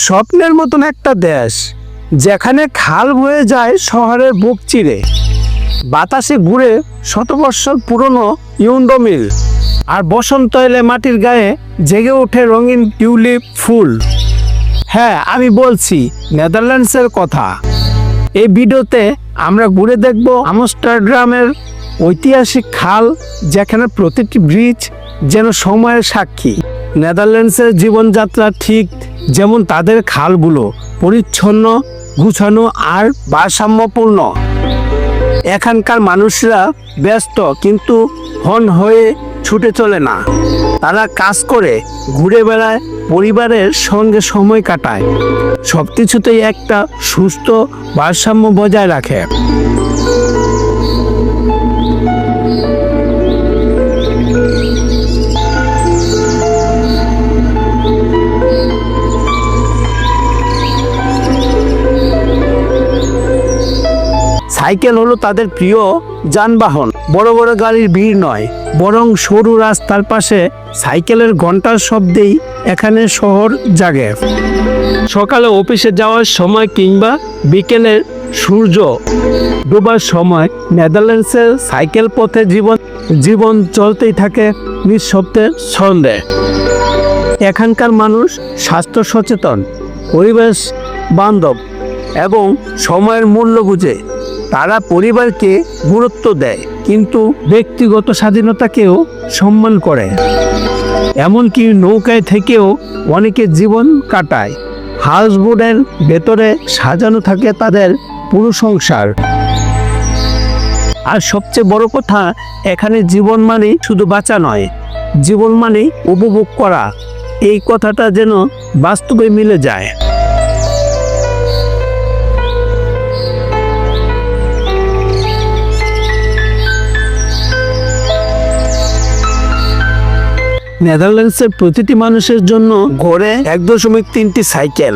স্বপ্নের মতন একটা দেশ, যেখানে খাল বয়ে যায় শহরের বুক চিরে। বাতাসে ঘুরে শত বৎসর পুরনো ইউন্ডো মিল, আর বসন্ত এলে মাটির গায়ে জেগে ওঠে রঙিন টিউলিপ ফুল। হ্যাঁ আমি বলছি নেদারল্যান্ডসের কথা। এই ভিডিওতে আমরা ঘুরে দেখব আমস্টারডামের ঐতিহাসিক খাল, যেখানে প্রতিটি ব্রিজ যেন সময়ের সাক্ষী। নেদারল্যান্ডসের জীবনযাত্রা ঠিক যেমন তাদের খালগুলো পরিচ্ছন্ন, গুছানো আর ভারসাম্যপূর্ণ। এখানকার মানুষরা ব্যস্ত কিন্তু হন হয়ে ছুটে চলে না। তারা কাজ করে, ঘুরে বেড়ায়, পরিবারের সঙ্গে সময় কাটায়। সব কিছুতেই একটা সুস্থ ভারসাম্য বজায় রাখে। সাইকেল হলো তাদের প্রিয় যানবাহন। বড় বড় গাড়ির ভিড় নয়, বরং সরু রাস্তার পাশে সাইকেলের ঘণ্টার শব্দেই এখানে শহর জাগে। সকালে অফিসে যাওয়ার সময় কিংবা বিকেলের সূর্য ডোবার সময় নেদারল্যান্ডসের সাইকেল পথে জীবন জীবন চলতেই থাকে নিঃশব্দের ছন্দে। এখানকার মানুষ স্বাস্থ্য সচেতন, পরিবেশ বান্ধব এবং সময়ের মূল্য বুঝে। তারা পরিবারকে গুরুত্ব দেয়, কিন্তু ব্যক্তিগত স্বাধীনতাকেও সম্মান করে। এমনকি নৌকায় থেকেও অনেকে জীবন কাটায়। হাউসবোটের ভেতরে সাজানো থাকে তাদের পুরো সংসার আর সবচেয়ে বড় কথা, এখানে জীবন মানে শুধু বাঁচা নয়, জীবন মানে উপভোগ করা। এই কথাটা যেন বাস্তবে মিলে যায়। নেদারল্যান্ডসের প্রতিটি মানুষের জন্য ঘরে এক দশমিক তিনটি সাইকেল।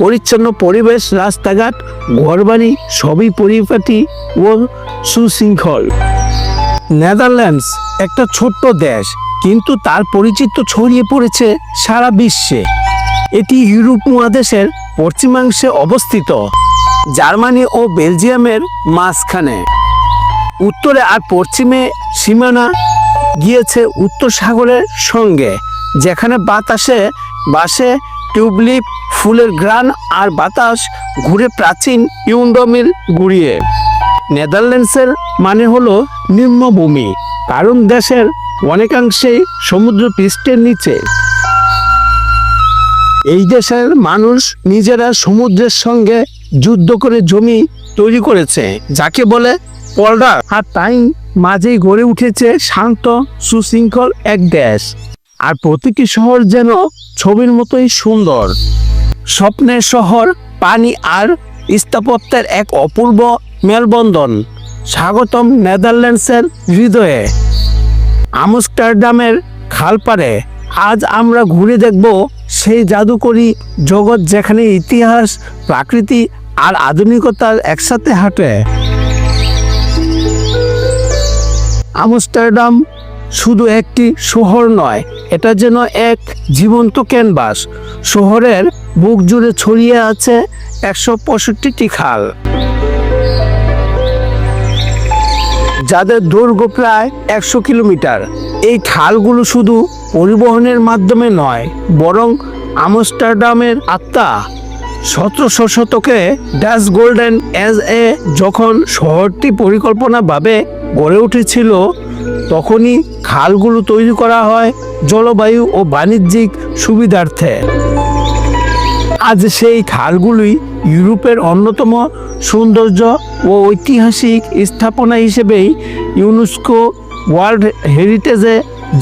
পরিচ্ছন্ন পরিবেশ, রাস্তাঘাট, ঘরবাড়ি সবই পরিপাটি ও সুশৃঙ্খল। নেদারল্যান্ডস একটা ছোট্ট দেশ, কিন্তু তার পরিচিত ছড়িয়ে পড়েছে সারা বিশ্বে। এটি ইউরোপ মহাদেশের পশ্চিমাংশে অবস্থিত, জার্মানি ও বেলজিয়ামের মাঝখানে। উত্তরে আর পশ্চিমে সীমানা গিয়েছে উত্তর সাগরের সঙ্গে, যেখানে বাতাসে, বাসে, টিউবলিপ, ফুলের গ্রান আর বাতাস ঘুরে প্রাচীন ইউন্ডমিল গুড়িয়ে। নেদারল্যান্ডসের মানে হলো নিম্নভূমি, কারণ দেশের অনেকাংশেই সমুদ্র পৃষ্ঠের নিচে। এই দেশের মানুষ নিজেরা সমুদ্রের সঙ্গে যুদ্ধ করে জমি তৈরি করেছে, যাকে বলে পলডার আর তাই মাঝেই গড়ে উঠেছে শান্ত, সুশৃঙ্খল এক দেশ। আর প্রতিটি শহর যেন ছবির মতোই সুন্দর। স্বপ্নের শহর, পানি আর স্থাপত্যের এক অপূর্ব মেলবন্ধন। স্বাগতম নেদারল্যান্ডসের হৃদয়ে। আমস্টারডামের খালপাড়ে আজ আমরা ঘুরে দেখব সেই জাদুকরী জগৎ যেখানে ইতিহাস, প্রাকৃতি আর আধুনিকতার একসাথে হাঁটে। আমস্টারডাম শুধু একটি শহর নয়, এটা যেন এক জীবন্ত ক্যানভাস। শহরের বুক জুড়ে ছড়িয়ে আছে একশো পঁয়ষট্টিটি খাল। যাদের দৈর্ঘ্য প্রায় একশো কিলোমিটার। এই খালগুলো শুধু পরিবহনের মাধ্যমে নয়, বরং আমস্টারডামের আত্মা সতেরোশো শতকে ড্যাশ গোল্ডেন এজ এ যখন শহরটি পরিকল্পনাভাবে গড়ে উঠেছিল, তখনই খালগুলো তৈরি করা হয় জলবায়ু ও বাণিজ্যিক সুবিধার্থে। আজ সেই খালগুলি ইউরোপের অন্যতম সৌন্দর্য ও ঐতিহাসিক স্থাপনা হিসেবেই ইউনেস্কো ওয়ার্ল্ড হেরিটেজে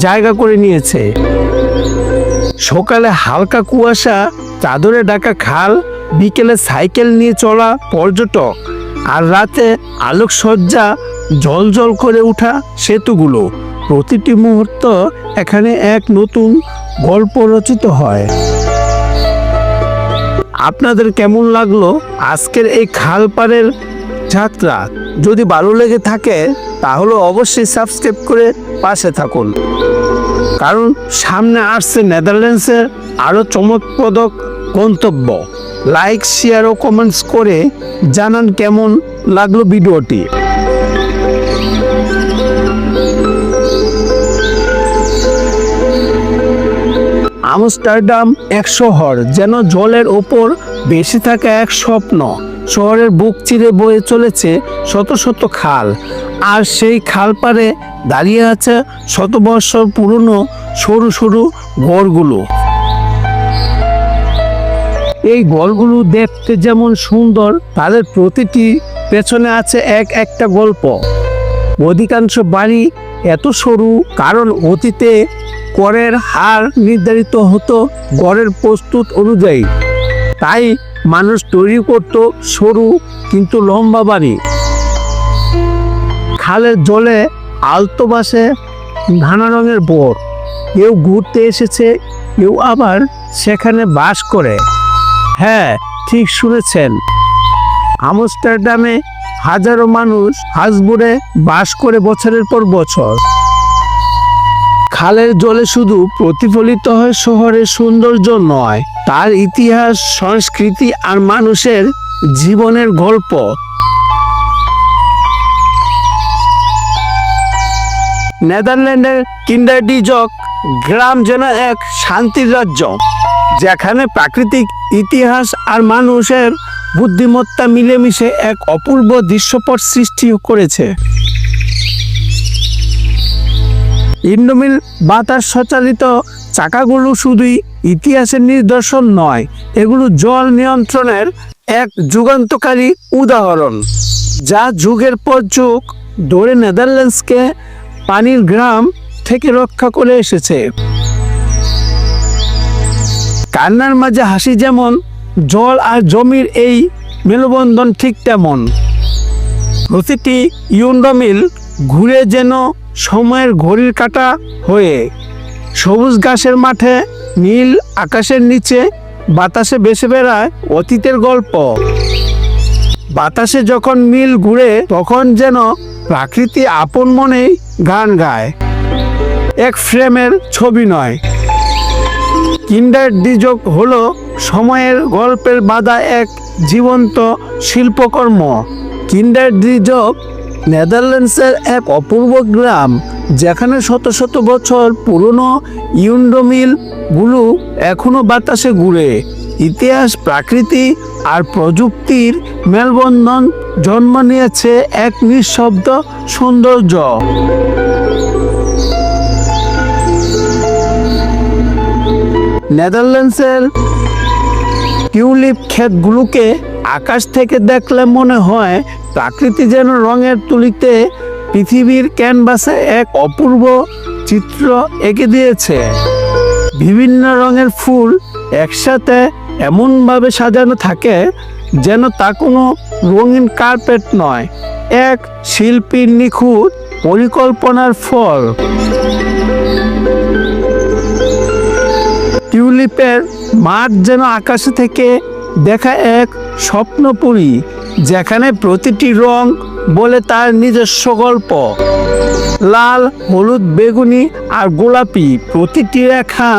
জায়গা করে নিয়েছে। সকালে হালকা কুয়াশা, চাদরে ঢাকা খাল, বিকেলে সাইকেল নিয়ে চলা পর্যটক, আর রাতে আলোকসজ্জা জল করে ওঠা সেতুগুলো। প্রতিটি মুহূর্ত এখানে এক নতুন গল্প রচিত হয়। আপনাদের কেমন লাগল আজকের এই খালপাড়ের যাত্রা? যদি ভালো লেগে থাকে, তাহলে অবশ্যই সাবস্ক্রাইব করে পাশে থাকুন। কারণ সামনে আসছে নেদারল্যান্ডসের আরও চমকপ্রদক গন্তব্য। লাইক, শেয়ার ও কমেন্টস করে জানান কেমন লাগল ভিডিওটি। আমস্টারডাম এক শহর যেন জলের ওপর বেশি থাকা এক স্বপ্ন। শহরের বুক চিরে বয়ে চলেছে শত শত খাল। আর সেই খাল পারে দাঁড়িয়ে আছে শত বৎসর পুরনো সরু সরু ঘরগুলো। এই ঘরগুলো দেখতে যেমন সুন্দর, তাদের প্রতিটি পেছনে আছে এক একটা গল্প। অধিকাংশ বাড়ি এত সরু, কারণ অতীতে করের হার নির্ধারিত হতো গড়ের প্রস্তুত অনুযায়ী। তাই মানুষ তৈরি করত সরু কিন্তু লম্বা বাড়ি। খালের জলে আলতো বাসে নানা রঙের বোট কেউ ঘুরতে এসেছে, কেউ আবার সেখানে বাস করে। হ্যাঁ ঠিক শুনেছেন। আমস্টারডামে হাজারো মানুষ হাসবুড়ে বাস করে বছরের পর বছর। খালের জলে শুধু প্রতিফলিত হয় শহরের সৌন্দর্য নয়, তার ইতিহাস, সংস্কৃতি আর মানুষের জীবনের গল্প। নেদারল্যান্ডের কিন্ডারডিজক গ্রাম যেন এক শান্তির রাজ্য, যেখানে প্রাকৃতিক ইতিহাস আর মানুষের বুদ্ধিমত্তা মিলেমিশে এক অপূর্ব দৃশ্যপট সৃষ্টি করেছে। ইন্ডোমিল বাতাস সঞ্চালিত চাকাগুলো শুধুই ইতিহাসের নিদর্শন নয়, এগুলো জল নিয়ন্ত্রণের এক যুগান্তকারী উদাহরণ, যা যুগের পর যুগ ধরে নেদারল্যান্ডসকে পানির গ্রাম থেকে রক্ষা করে এসেছে। কান্নার মাঝে হাসি যেমন, জল আর জমির এই মেলবন্ধন ঠিক তেমন। প্রতিটি ইউন্ডমিল ঘুরে যেন সময়ের ঘড়ির কাটা হয়ে সবুজ ঘাসের মাঠে, নীল আকাশের নিচে বাতাসে বেসে বেড়ায় অতীতের গল্প। বাতাসে যখন মিল ঘুরে, তখন যেন প্রাকৃতি আপন মনেই গান গায়। এক ফ্রেমের ছবি নয়। কিন্ডার ডিজক হলো সময়ের গল্পের বাধা এক জীবন্ত শিল্পকর্ম। কিন্ডার ডিজক নেদারল্যান্ডসের এক অপূর্ব গ্রাম, যেখানে শত শত বছর পুরনো ইউন্ডোমিলগুলো এখনও বাতাসে ঘুরে। ইতিহাস, প্রাকৃতি আর প্রযুক্তির মেলবন্ধন জন্ম নিয়েছে এক নিঃশব্দ সৌন্দর্য। নেদারল্যান্ডসের টিউলিপ ক্ষেতগুলোকে আকাশ থেকে দেখলে মনে হয় প্রাকৃতি যেন রঙের তুলিতে পৃথিবীর ক্যানভাসে এক অপূর্ব চিত্র এঁকে দিয়েছে। বিভিন্ন রঙের ফুল একসাথে এমনভাবে সাজানো থাকে যেন তা কোনো রঙিন কার্পেট নয়, এক শিল্পীর নিখুঁত পরিকল্পনার ফল। টিউলিপের মাঠ যেন আকাশে থেকে দেখা এক স্বপ্নপুরী, যেখানে প্রতিটি রং বলে তার নিজস্ব গল্প। লাল, হলুদ, বেগুনি আর গোলাপি প্রতিটি রেখা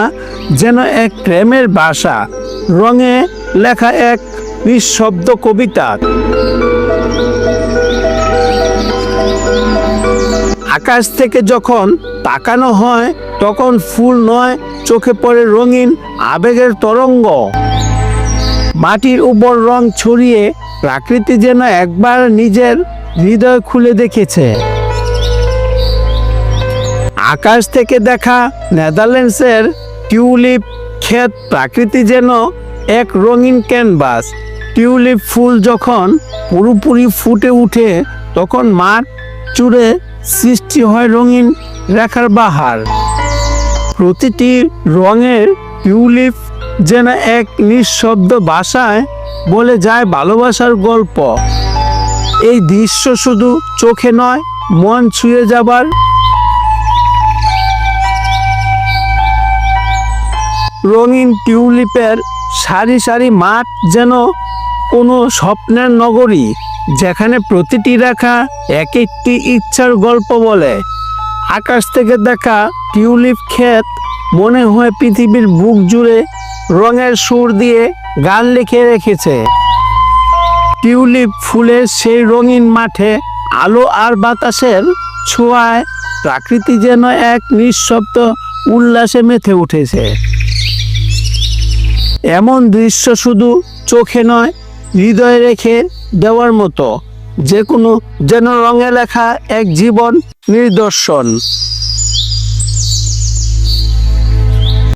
যেন এক প্রেমের বাসা রঙে লেখা এক নিঃশব্দ কবিতা। আকাশ থেকে যখন তাকানো হয়, তখন ফুল নয়, চোখে পড়ে রঙিন আবেগের তরঙ্গ। মাটির উপর রং ছড়িয়ে প্রাকৃতি যেন একবার নিজের হৃদয় খুলে দেখেছে। আকাশ থেকে দেখা নেদারল্যান্ডসের টিউলিপ ক্ষেত প্রাকৃতি যেন এক রঙিন ক্যানভাস। টিউলিপ ফুল যখন পুরোপুরি ফুটে উঠে, তখন মাঠ চুড়ে সৃষ্টি হয় রঙিন রেখার বাহার। প্রতিটি রঙের টিউলিপ যেন এক নিঃশব্দ ভাষায় বলে যায় ভালোবাসার গল্প। এই দৃশ্য শুধু চোখে নয়, মন ছুঁয়ে যাবার। রঙিন টিউলিপের সারি সারি মাঠ যেন কোনো স্বপ্নের নগরী, যেখানে প্রতিটি রেখা এক একটি ইচ্ছার গল্প বলে। আকাশ থেকে দেখা টিউলিপ ক্ষেত মনে হয় পৃথিবীর বুক জুড়ে রঙের সুর দিয়ে গান লিখে রেখেছে। টিউলিপ ফুলের সেই রঙিন মাঠে আলো আর বাতাসের ছোঁয়ায় প্রাকৃতি যেন এক নিঃশব্দ উল্লাসে মেতে উঠেছে। এমন দৃশ্য শুধু চোখে নয়, হৃদয়ে রেখে দেওয়ার মতো, যে কোনো যেন রঙে লেখা এক জীবন নিদর্শন।